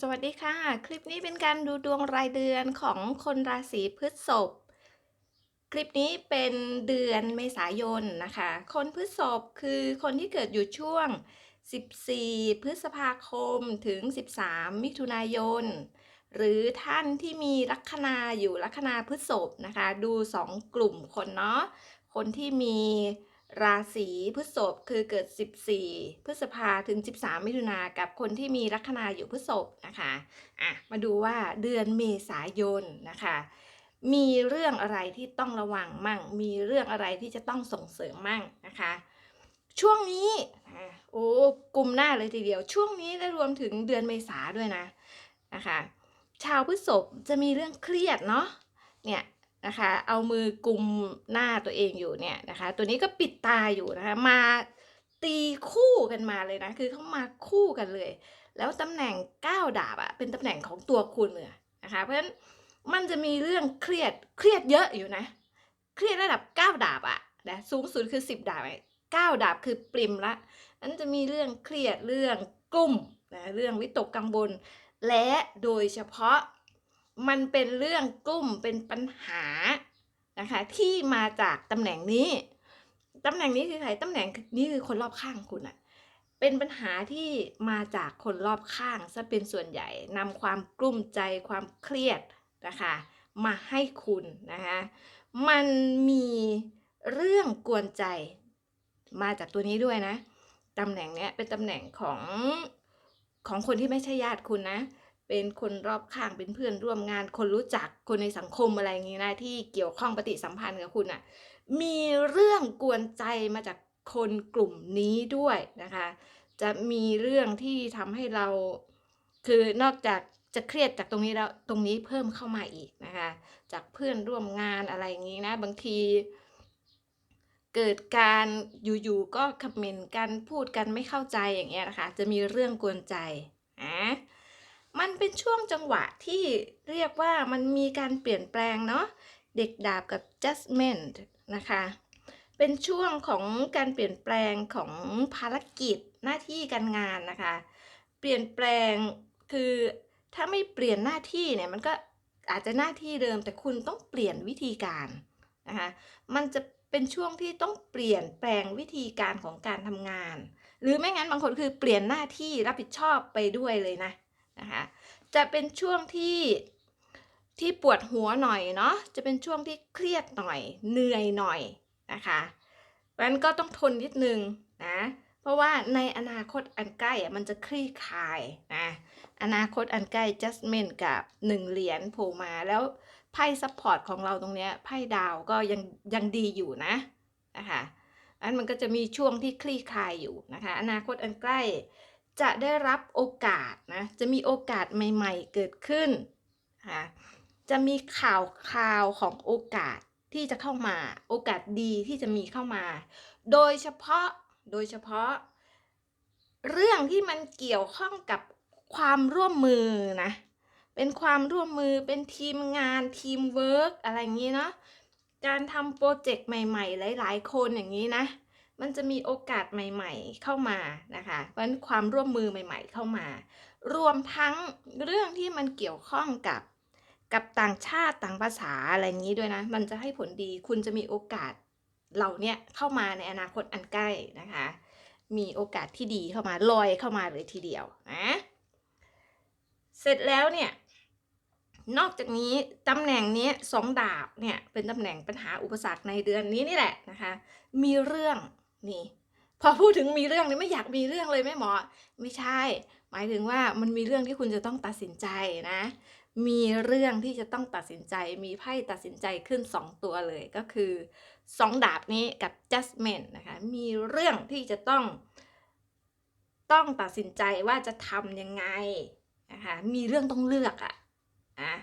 สวัสดีค่ะ คลิปนี้เป็นการดูดวงรายเดือนของคนราศีพฤษภคลิปนี้เป็นเดือนเมษายนนะคะ คนพฤษภคือคนที่เกิดอยู่ช่วง 14 พฤษภาคมถึง 13 มิถุนายน หรือท่านที่มีลัคนาอยู่ลัคนาพฤษภนะคะ ดู 2 กลุ่มคนเนาะคนที่มี ราศีพฤษภคือเกิด 14 พฤษภาถึง 13 มิถุนากับคนที่มีลัคนาอยู่พฤษภนะคะอะมาดูว่าเดือนเมษายนนะคะ มีเรื่องอะไรที่ต้องระวังมั่ง มีเรื่องอะไรที่จะต้องส่งเสริมมั่งนะคะ ช่วงนี้โอ้กลุ่มหน้าเลยทีเดียว ช่วงนี้และรวมถึงเดือนเมษาด้วยนะนะคะ ชาวพฤษภจะมีเรื่องเครียดเนาะเนี่ย นะคะ เอามือกุมหน้าตัวเองอยู่เนี่ยนะคะ ตัวนี้ก็ปิดตาอยู่นะคะ มาตีคู่กันมาเลยนะ คือเขามาคู่กันเลย แล้วตำแหน่งก้าวดาบอะเป็นตำแหน่งของตัวคุณเลยนะคะ เพราะฉะนั้นมันจะมีเรื่องเครียด เครียดเยอะอยู่นะ เครียดระดับเก้าดาบอะนะสูงสุดคือสิบดาบเก้าดาบคือปริมละนั้นจะมีเรื่องเครียดเรื่องกลุ่มนะเรื่องวิตกกังวลและโดยเฉพาะ มันเป็นเรื่องกลุ่มเป็นปัญหานะคะที่มาจากตำแหน่งนี้ตำแหน่งนี้คือใครตำแหน่งนี้คือคนรอบข้างคุณอะเป็นปัญหาที่มาจากคนรอบข้างซะเป็นส่วนใหญ่นำความกลุ้มใจความเครียดนะคะมาให้คุณนะคะมันมีเรื่องกวนใจมาจากตัวนี้ด้วยนะตำแหน่งเนี้ยเป็นตำแหน่งของของคนที่ไม่ใช่ญาติคุณนะ เป็นคนรอบข้างเป็นเพื่อนร่วมงาน คนรู้จักคนในสังคมอะไรอย่างนี้นะที่เกี่ยวข้องปฏิสัมพันธ์กับคุณอะ่ะมีเรื่องกวนใจมาจากคนกลุ่มนี้ด้วยนะคะ จะมีเรื่องที่ทำให้เรา คือนอกจากจะเครียดจากตรงนี้แล้วตรงนี้เพิ่มเข้ามาอีกนะคะ จากเพื่อนร่วมงานอะไรอย่างนี้นะ บางที เกิดการอยู่ๆก็คอมเมนต์กันพูดกันไม่เข้าใจอย่างเงี้ยนะคะ จะมีเรื่องกวนใจอะ เป็นช่วงจังหวะที่เรียกว่ามันมีการเปลี่ยนแปลงเนาะเด็กดาบกับ judgment นะคะ เป็นช่วงของการเปลี่ยนแปลงของภารกิจหน้าที่การงานนะคะ เปลี่ยนแปลงคือถ้าไม่เปลี่ยนหน้าที่เนี่ยมันก็อาจจะหน้าที่เดิมแต่คุณต้องเปลี่ยนวิธีการนะคะ มันจะเป็นช่วงที่ต้องเปลี่ยนแปลงวิธีการของการทำงาน หรือไม่งั้นบางคนคือเปลี่ยนหน้าที่รับผิดชอบไปด้วยเลยนะนะคะ จะเป็นช่วงที่ที่ปวดหัวหน่อยเนาะจะเป็นช่วงที่เครียดหน่อย เหนื่อยหน่อยนะคะเพราะนั้นก็ต้องทนนิดนึงนะเพราะว่าในอนาคตอันใกล้มันจะคลี่คลายนะอนาคตอันใกล้ adjustment กับหนึ่งเหรียญโผล่มาแล้วไพ่ซัพพอร์ตของเราตรงเนี้ยไพ่ดาวก็ยังยังดีอยู่นะนะคะอันมันก็จะมีช่วงที่คลี่คลายอยู่นะคะ อนาคตอันใกล้ จะได้รับโอกาสนะ จะมีโอกาสใหม่ ๆ เกิดขึ้นนะคะจะมีข่าวข่าวของโอกาสที่จะเข้ามา โอกาสดีที่จะมีเข้ามา โดยเฉพาะ โดยเฉพาะ เรื่องที่มันเกี่ยวข้องกับความร่วมมือนะ เป็นความร่วมมือ เป็นทีมงาน ทีมเวิร์กอะไรอย่างนี้เนาะ การทำโปรเจกต์ใหม่ ๆ หลาย ๆ คนอย่างนี้นะ มันจะมีโอกาสใหม่ ๆ เข้ามานะคะเพราะฉะนั้นความร่วมมือใหม่ ๆ เข้ามา รวมทั้งเรื่องที่มันเกี่ยวข้องกับกับต่างชาติต่างภาษาอะไรอย่างนี้ด้วยนะ มันจะให้ผลดีคุณจะมีโอกาสเหล่านี้เข้ามาในอนาคตอันใกล้นะคะ มีโอกาสที่ดีเข้ามาลอยเข้ามาเลยทีเดียวนะเสร็จแล้วเนี่ยนอกจากนี้ตำแหน่งนี้สองดาบเนี่ยเป็นตำแหน่งปัญหาอุปสรรคในเดือนนี้นี่แหละนะคะ มีเรื่อง นี่ พอพูดถึงมีเรื่องนี่ไม่อยากมีเรื่องเลยแม่หมอ ไม่ใช่ หมายถึงว่ามันมีเรื่องที่คุณจะต้องตัดสินใจนะ มีเรื่องที่จะต้องตัดสินใจ มีไพ่ตัดสินใจขึ้น 2 ตัวเลยก็คือ 2 ดาบนี้กับ judgment นะคะ มีเรื่องที่จะต้องต้องตัดสินใจว่าจะทำยังไงนะคะมีเรื่องต้องเลือกอะอะ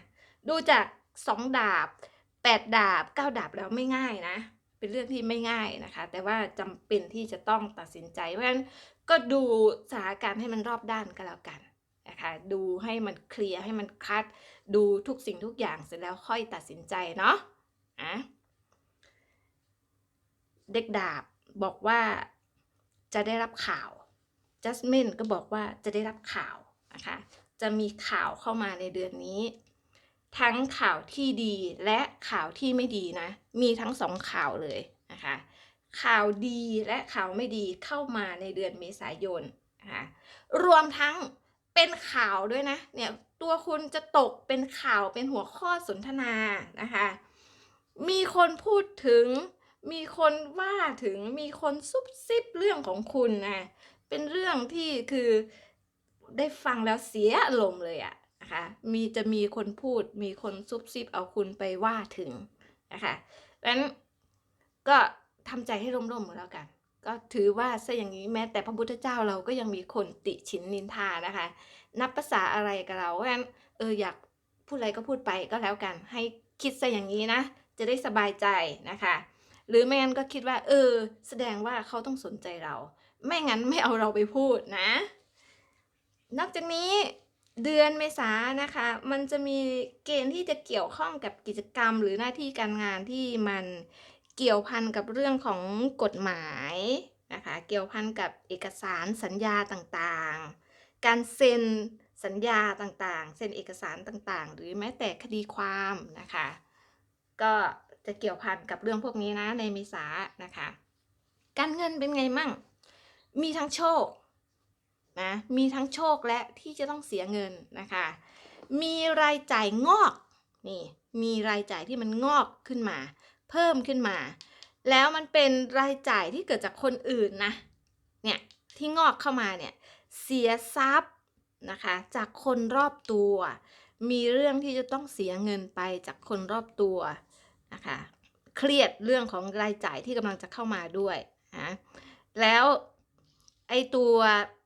ดูจาก 2 ดาบ 8 ดาบ 9 ดาบแล้วไม่ง่ายนะ เป็นเรื่องที่ไม่ง่ายนะคะ แต่ว่าจำเป็นที่จะต้องตัดสินใจ เพราะฉะนั้นก็ดูสถานการณ์ให้มันรอบด้านก็แล้วกันนะคะดูให้มันเคลียร์ให้มันคัด ดูทุกสิ่งทุกอย่างเสร็จแล้วค่อยตัดสินใจเนาะอะเด็กดาบบอกว่าจะได้รับข่าวจัสมินก็บอกว่าจะได้รับข่าวนะคะ จะมีข่าวเข้ามาในเดือนนี้ ทั้งข่าวที่ดีและข่าวที่ไม่ดีนะ มีทั้งสองข่าวเลยนะคะ ข่าวดีและข่าวไม่ดีเข้ามาในเดือนเมษายนนะคะรวมทั้งเป็นข่าวด้วยนะ เนี่ยตัวคุณจะตกเป็นข่าวเป็นหัวข้อสนทนานะคะ มีคนพูดถึง มีคนว่าถึง มีคนซุบซิบเรื่องของคุณนะ เป็นเรื่องที่คือได้ฟังแล้วเสียอารมณ์เลยอะ นะคะ มีจะมีคนพูดมีคนซุบซิบเอาคุณไปว่าถึงนะคะดังนั้นก็ทำใจให้ร่มๆแล้วกัน ก็ถือว่าซะอย่างนี้แม้แต่พระพุทธเจ้าเราก็ยังมีคนติฉินนินทานะคะ นับภาษาอะไรกับเราเพราะฉะนั้นเอออยากพูดอะไรก็พูดไปก็แล้วกัน ให้คิดซะอย่างนี้นะ จะได้สบายใจนะคะ หรือไม่งั้นก็คิดว่า เออ แสดงว่าเขาต้องสนใจเรา ไม่งั้นไม่เอาเราไปพูดนะ นอกจากนี้ เดือนเมษานะคะ มันจะมีเกณฑ์ที่จะเกี่ยวข้องกับกิจกรรม หรือหน้าที่การงานที่มันเกี่ยวพันกับเรื่องของกฎหมายนะคะ เกี่ยวพันกับเอกสารสัญญาต่างๆ การเซ็นสัญญาต่างๆ เซ็นเอกสารต่างๆ หรือแม้แต่คดีความนะคะ ก็จะเกี่ยวพันกับเรื่องพวกนี้นะในเมษานะคะ การเงินเป็นไงมั่ง มีทั้งโชค นะมีทั้งโชคและที่จะต้องเสียเงินนะคะ มีรายจ่ายงอกนี่มีรายจ่ายที่มันงอกขึ้นมา เพิ่มขึ้นมา แล้วมันเป็นรายจ่ายที่เกิดจากคนอื่นนะเนี่ยที่งอกเข้ามาเนี่ยเสียทรัพย์นะคะจากคนรอบตัว มีเรื่องที่จะต้องเสียเงินไปจากคนรอบตัวนะคะเครียดเรื่องของรายจ่ายที่กำลังจะเข้ามาด้วยนะแล้ว ไอตัว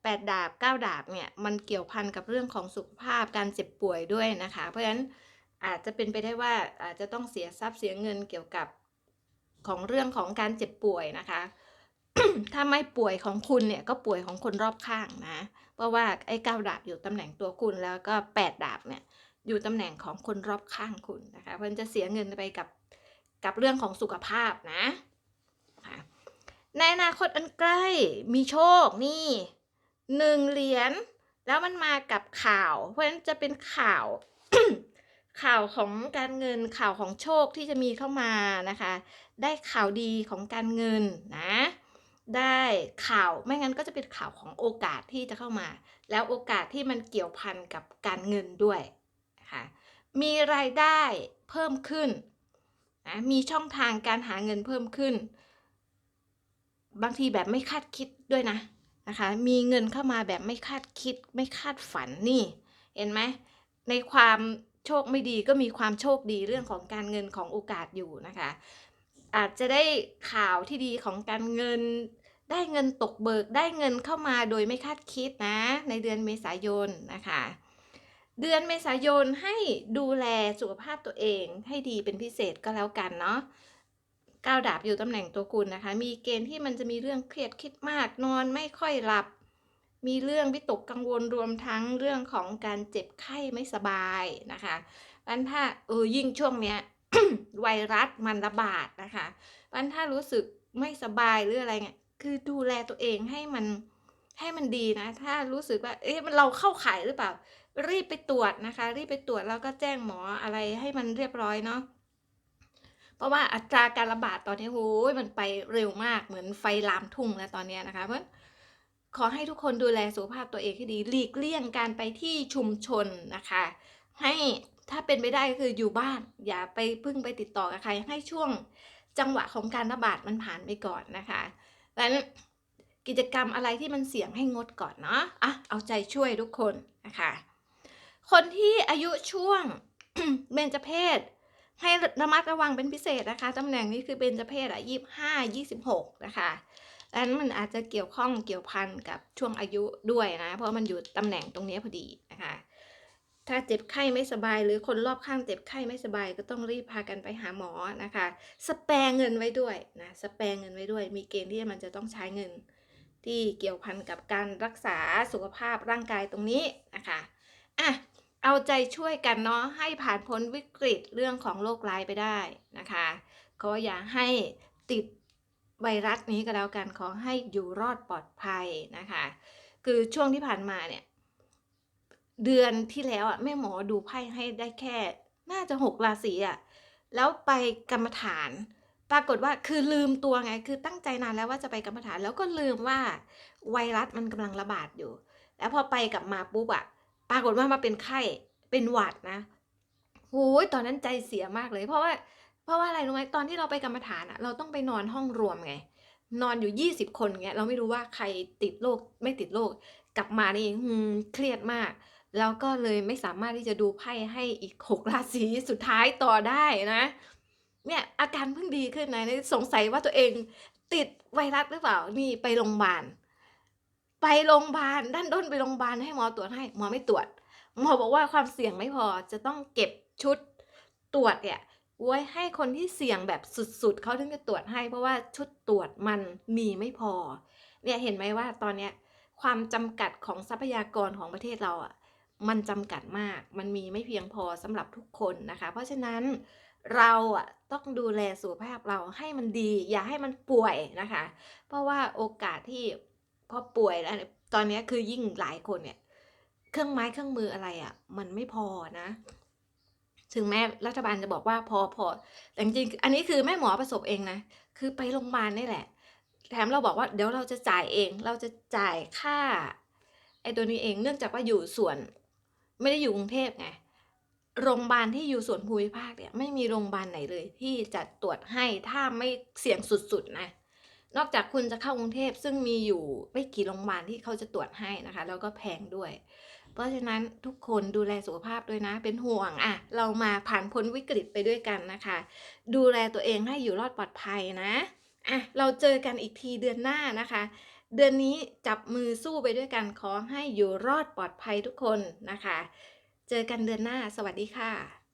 แปดดาบเก้าดาบเนี่ยมันเกี่ยวพันกับเรื่องของสุขภาพการเจ็บป่วยด้วยนะคะ เพราะฉะนั้นอาจจะเป็นไปได้ว่าอาจจะต้องเสียทรัพย์เสียเงินเกี่ยวกับของเรื่องของการเจ็บป่วยนะคะ ถ้าไม่ป่วยของคุณเนี่ยก็ป่วยของคนรอบข้างนะ เพราะว่าไอ้เก้าดาบอยู่ตำแหน่งตัวคุณแล้วก็แปดดาบเนี่ยอยู่ตำแหน่งของคนรอบข้างคุณนะคะเพราะฉะนั้นจะเสียเงินไปกับกับเรื่องของสุขภาพนะค่ะ ในอนาคตอันใกล้มีโชคนี่หนึ่งเหรียญแล้วมันมากับข่าว เพราะฉะนั้นจะเป็นข่าว ข่าวของการเงินข่าวของโชคที่จะมีเข้ามานะคะ ได้ข่าวดีของการเงินนะ ได้ข่าวไม่งั้นก็จะเป็นข่าวของโอกาสที่จะเข้ามา แล้วโอกาสที่มันเกี่ยวพันกับการเงินด้วยนะคะมีรายได้เพิ่มขึ้นนะมีช่องทางการหาเงินเพิ่มขึ้น บางทีแบบไม่คาดคิดด้วยนะนะคะ มีเงินเข้ามาแบบไม่คาดคิด ไม่คาดฝันนี่ เห็นไหมในความโชคไม่ดีก็มีความโชคดีเรื่องของการเงินของโอกาสอยู่นะคะ อาจจะได้ข่าวที่ดีของการเงิน ได้เงินตกเบิกได้เงินเข้ามาโดยไม่คาดคิดนะ ในเดือนเมษายนนะคะ เดือนเมษายนให้ดูแลสุขภาพตัวเองให้ดีเป็นพิเศษก็แล้วกันเนาะ ก้าวดาบอยู่ตำแหน่งตัวคุณนะคะ มีเกณฑ์ที่มันจะมีเรื่องเครียดคิดมาก นอนไม่ค่อยหลับ มีเรื่องวิตกกังวลรวมทั้งเรื่องของการเจ็บไข้ไม่สบายนะคะอันถ้าเออยิ่งช่วงเนี้ยไวรัสมันระบาดนะคะอันถ้ารู้สึกไม่สบายหรืออะไรเงี้ย คือดูแลตัวเองให้มันให้มันดีนะ ถ้ารู้สึกว่า เอ๊ะมันเราเข้าข่ายหรือเปล่า รีบไปตรวจนะคะ รีบไปตรวจแล้วก็แจ้งหมออะไรให้มันเรียบร้อยเนาะ เพราะว่าอัตราการระบาดตอนนี้โอ้ยมันไปเร็วมากเหมือนไฟลามทุ่งแล้วตอนนี้นะคะ เพราะขอให้ทุกคนดูแลสุขภาพตัวเองให้ดีหลีกเลี่ยงการไปที่ชุมชนนะคะ ให้ถ้าเป็นไปได้ก็คืออยู่บ้าน อย่าไปพึ่งไปติดต่อกับใคร ให้ช่วงจังหวะของการระบาดมันผ่านไปก่อนนะคะดังนั้นกิจกรรมอะไรที่มันเสี่ยงให้งดก่อนเนาะอะเอาใจช่วยทุกคนนะคะ คนที่อายุช่วงเบญจเพศ ให้ระมัดระวังเป็นพิเศษนะคะตำแหน่งนี้คือเบญจเพศอะยี่ห้ายี่สิบหกนะคะดังนั้นมันอาจจะเกี่ยวข้องเกี่ยวพันกับช่วงอายุด้วยนะ เพราะมันอยู่ตำแหน่งตรงนี้พอดีนะคะ ถ้าเจ็บไข้ไม่สบายหรือคนรอบข้างเจ็บไข้ไม่สบายก็ต้องรีบพากันไปหาหมอนะคะ สแปรเงินไว้ด้วยนะสแปรเงินไว้ด้วย มีเกณฑ์ที่มันจะต้องใช้เงิน ที่เกี่ยวพันกับการรักษาสุขภาพร่างกายตรงนี้นะคะอะ เอาใจช่วยกันเนาะให้ผ่านพ้นวิกฤตเรื่องของโรคร้ายไปได้นะคะก็อย่าให้ติดไวรัสนี้ก็แล้วกันขอให้อยู่รอดปลอดภัยนะคะ คือช่วงที่ผ่านมาเนี่ย เดือนที่แล้วอะแม่หมอดูไพ่ให้ได้แค่ น่าจะ6ราศีอะแล้วไปกรรมฐาน ปรากฏว่าคือลืมตัวไง คือตั้งใจนานแล้วว่าจะไปกรรมฐาน แล้วก็ลืมว่าไวรัสมันกำลังระบาดอยู่ แล้วพอไปกลับมาปุ๊บอะ ปรากฏว่ามาเป็นไข้เป็นหวัดนะโอ้โฮตอนนั้นใจเสียมากเลย เพราะว่า เพราะว่าอะไรรู้ไหมตอนที่เราไปกรรมฐานอะเราต้องไปนอนห้องรวมไง นอนอยู่ 20 คนเงี้ยเราไม่รู้ว่าใครติดโรคไม่ติดโรคกลับมานี่อื้อฮือเครียดมากแล้วก็เลยไม่สามารถที่จะดูไพ่ให้อีก6ราศีสุดท้ายต่อได้นะ เนี่ยอาการเพิ่งดีขึ้นนะสงสัยว่าตัวเองติดไวรัสหรือเปล่า นี่ไปโรงพยาบาล ไปโรงพยาบาลดั้นด้นไปโรงพยาบาลให้หมอตรวจให้หมอไม่ตรวจหมอบอกว่าความเสี่ยงไม่พอจะต้องเก็บชุดตรวจเนี่ยไว้ให้คนที่เสี่ยงแบบสุดๆเขาถึงจะตรวจให้ เพราะว่าชุดตรวจมันมีไม่พอ เนี่ยเห็นไหมว่าตอนเนี้ยความจำกัดของทรัพยากรของประเทศเราอะมันจำกัดมาก มันมีไม่เพียงพอสำหรับทุกคนนะคะ เพราะฉะนั้นเราอะต้องดูแลสุขภาพเราให้มันดี อย่าให้มันป่วยนะคะ เพราะว่าโอกาสที่ พอป่วยแล้วตอนนี้คือยิ่งหลายคนเนี่ย เครื่องไม้เครื่องมืออะไรอะมันไม่พอนะ ถึงแม้รัฐบาลจะบอกว่าพอๆแต่จริงอันนี้คือแม่หมอประสบเองนะ คือไปโรงพยาบาลนี่แหละ แถมเราบอกว่าเดี๋ยวเราจะจ่ายเอง เราจะจ่ายค่าไอ้ตัวนี้เองเนื่องจากว่าอยู่ส่วน ไม่ได้อยู่กรุงเทพไงโรงพยาบาลที่อยู่ส่วนภูมิภาคเนี่ยไม่มีโรงพยาบาลไหนเลย ที่จะตรวจให้ถ้าไม่เสี่ยงสุดๆนะ นอกจากคุณจะเข้ากรุงเทพซึ่งมีอยู่ไม่กี่โรงพยาบาลที่เขาจะตรวจให้นะคะ แล้วก็แพงด้วย เพราะฉะนั้นทุกคนดูแลสุขภาพด้วยนะ เป็นห่วงอะ เรามาผ่านพ้นวิกฤตไปด้วยกันนะคะ ดูแลตัวเองให้อยู่รอดปลอดภัยนะอะเราเจอกันอีกทีเดือนหน้านะคะ เดือนนี้จับมือสู้ไปด้วยกันขอให้อยู่รอดปลอดภัยทุกคนนะคะ เจอกันเดือนหน้า สวัสดีค่ะ